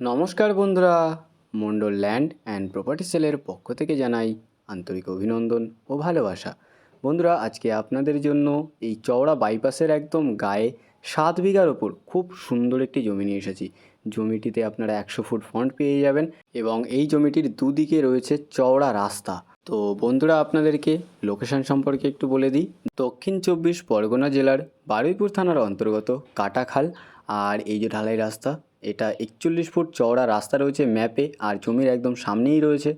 নমস্কার বন্ধুরা Mondal land and property সেলের পক্ষ থেকে জানাই আন্তরিক অভিনন্দন ও ভালোবাসা। বন্ধুরা, আজকে আপনাদের জন্য এই চওড়া বাইপাসের একদম গায়ে সাত বিঘার ওপর খুব সুন্দর একটি জমি নিয়ে এসেছি। জমিটিতে আপনারা একশো ফুট ফ্রন্ট পেয়ে যাবেন এবং এই জমিটির দুদিকে রয়েছে চওড়া রাস্তা। তো বন্ধুরা, আপনাদেরকে লোকেশন সম্পর্কে একটু বলে দিই। দক্ষিণ চব্বিশ পরগনা জেলার বারুইপুর থানার অন্তর্গত কাটাখাল। আর এই যে ঢালাই রাস্তা এটা একচল্লিশ ফুট চওড়া রাস্তা রয়েছে ম্যাপে আর জমির একদম সামনেই রয়েছে।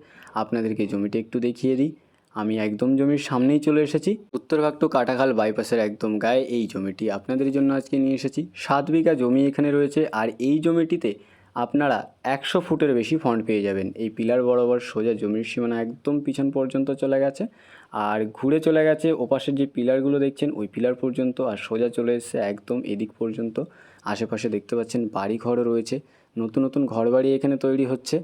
আপনাদেরকে জমিটি একটু দেখিয়ে দিই। আমি একদম জমির সামনেই চলে এসেছি। উত্তরভাগ টু কাটাখাল বাইপাসের একদম গায়ে এই জমিটি আপনাদের জন্য আজকে নিয়ে এসেছি। সাত বিঘা জমি এখানে রয়েছে আর এই জমিটিতে আপনারা একশো ফুটের বেশি ফন্ড পেয়ে যাবেন। এই পিলার বরাবর সোজা জমির সীমানা একদম পিছন পর্যন্ত চলে গেছে। আর ঘুরে চলে গেছে, ওপাশের যে পিলারগুলো দেখছেন, ওই পিলার পর্যন্ত আর সোজা চলে এসেছে একদম এদিক পর্যন্ত। আশেপাশে দেখতে পাচ্ছেন বাড়ি ঘরও রয়েছে, নতুন নতুন ঘরবাড়ি এখানে তৈরি হচ্ছে।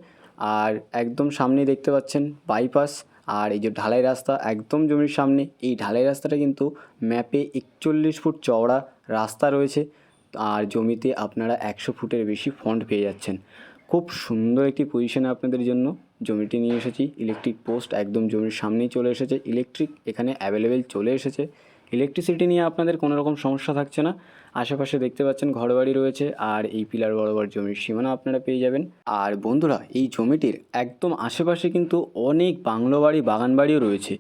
আর একদম সামনেই দেখতে পাচ্ছেন বাইপাস, আর এই যে ঢালাই রাস্তা একদম জমির সামনে, এই ঢালাই রাস্তাটা কিন্তু ম্যাপে একচল্লিশ ফুট চওড়া রাস্তা রয়েছে। আর জমিতে আপনারা একশো ফুটের বেশি ফন্ড পেয়ে যাচ্ছেন। খুব সুন্দর একটি পজিশনে আপনাদের জন্য জমিটি নিয়ে এসেছি। ইলেকট্রিক পোস্ট একদম জমির সামনেই চলে এসেছে। ইলেকট্রিক এখানে অ্যাভেলেবেল চলে এসেছে। ইলেকট্রিসিটি নিয়ে আপনাদের কোনো রকম সমস্যা থাকছে না। আশেপাশে দেখতে পাচ্ছেন ঘরবাড়ি রয়েছে আর এই পিলার বরাবর জমির সীমানা আপনারা পেয়ে যাবেন। আর বন্ধুরা, এই জমিটির একদম আশেপাশে কিন্তু অনেক বাংলো বাড়ি, বাগান বাড়িও রয়েছে।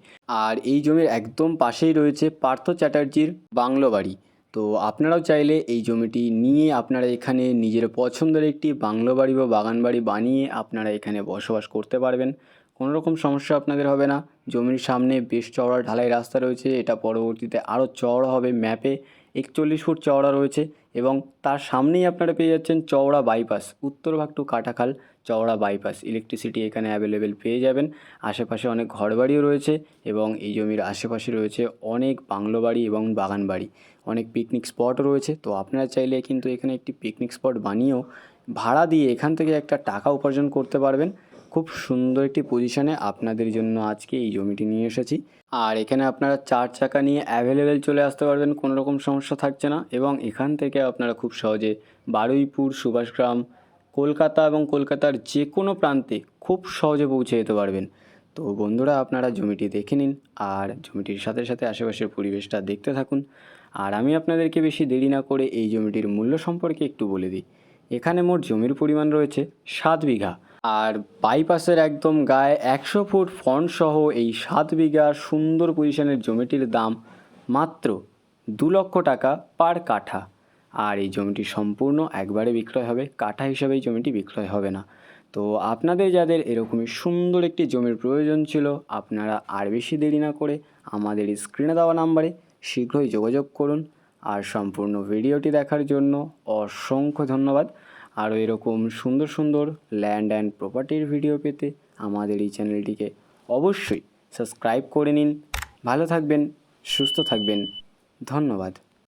আর এই জমির একদম পাশেই রয়েছে পার্থ চ্যাটার্জির বাংলো বাড়ি। তো আপনারাও চাইলে এই জমিটি নিয়ে আপনারা এখানে নিজের পছন্দের একটি বাংলো বাড়ি বা বাগান বাড়ি বানিয়ে আপনারা এখানে বসবাস করতে পারবেন। কোনো রকম সমস্যা আপনাদের হবে না। জমির সামনে বেশ চওড়া ঢালাই রাস্তা রয়েছে। এটা পরবর্তীতে আরও চওড়া হবে ম্যাপে। একচল্লিশ ফুট চওড়া রয়েছে এবং তার সামনেই আপনারা পেয়ে যাচ্ছেন চওড়া বাইপাস। উত্তরভাগ টু কাটাখাল। চওড়া বাইপাস ইলেকট্রিসিটি এখানে অ্যাভেলেবেল পেয়ে যাবেন। আশেপাশে অনেক ঘরবাড়িও রয়েছে এবং এই জমির আশেপাশে রয়েছে অনেক বাংলো বাড়ি এবং বাগান বাড়ি। অনেক পিকনিক স্পটও রয়েছে। তো আপনারা চাইলে কিন্তু এখানে একটি পিকনিক স্পট বানিয়েও ভাড়া দিয়ে এখান থেকে একটা টাকা উপার্জন করতে পারবেন। খুব সুন্দর একটি পজিশনে আপনাদের জন্য আজকে এই জমিটি নিয়ে এসেছি। আর এখানে আপনারা চার চাকা নিয়ে অ্যাভেলেবেল চলে আসতে পারবেন, কোনো রকম সমস্যা থাকছে না। এবং এখান থেকে আপনারা খুব সহজে বারুইপুর, সুভাষগ্রাম কলকাতা এবং কলকাতার যে কোনো প্রান্তে খুব সহজে পৌঁছে যেতে পারবেন। তো বন্ধুরা, আপনারা জমিটি দেখে নিন আর জমিটির সাথে সাথে আশেপাশের পরিবেশটা দেখতে থাকুন। আর আমি আপনাদেরকে বেশি দেরি না করে এই জমিটির মূল্য সম্পর্কে একটু বলে দিই। এখানে মোট জমির পরিমাণ রয়েছে সাত বিঘা। আর বাইপাসের একদম গায়ে একশো ফুট ফন্ট সহ এই সাত বিঘা সুন্দর পজিশনের জমিটির দাম মাত্র দু লক্ষ টাকা পার কাঠা। আর এই জমিটি সম্পূর্ণ একবারে বিক্রয় হবে, কাঠা হিসাবে এই জমিটি বিক্রয় হবে না। তো আপনাদের যাদের এরকমই সুন্দর একটি জমির প্রয়োজন ছিল, আপনারা আর বেশি দেরি না করে আমাদের স্ক্রিনে দেওয়া নাম্বারে শীঘ্রই যোগাযোগ করুন। আর সম্পূর্ণ ভিডিওটি দেখার জন্য অসংখ্য ধন্যবাদ। আরও এরকম সুন্দর সুন্দর ল্যান্ড অ্যান্ড প্রপার্টির ভিডিও পেতে আমাদের এই চ্যানেলটিকে অবশ্যই সাবস্ক্রাইব করে নিন। ভালো থাকবেন, সুস্থ থাকবেন। ধন্যবাদ।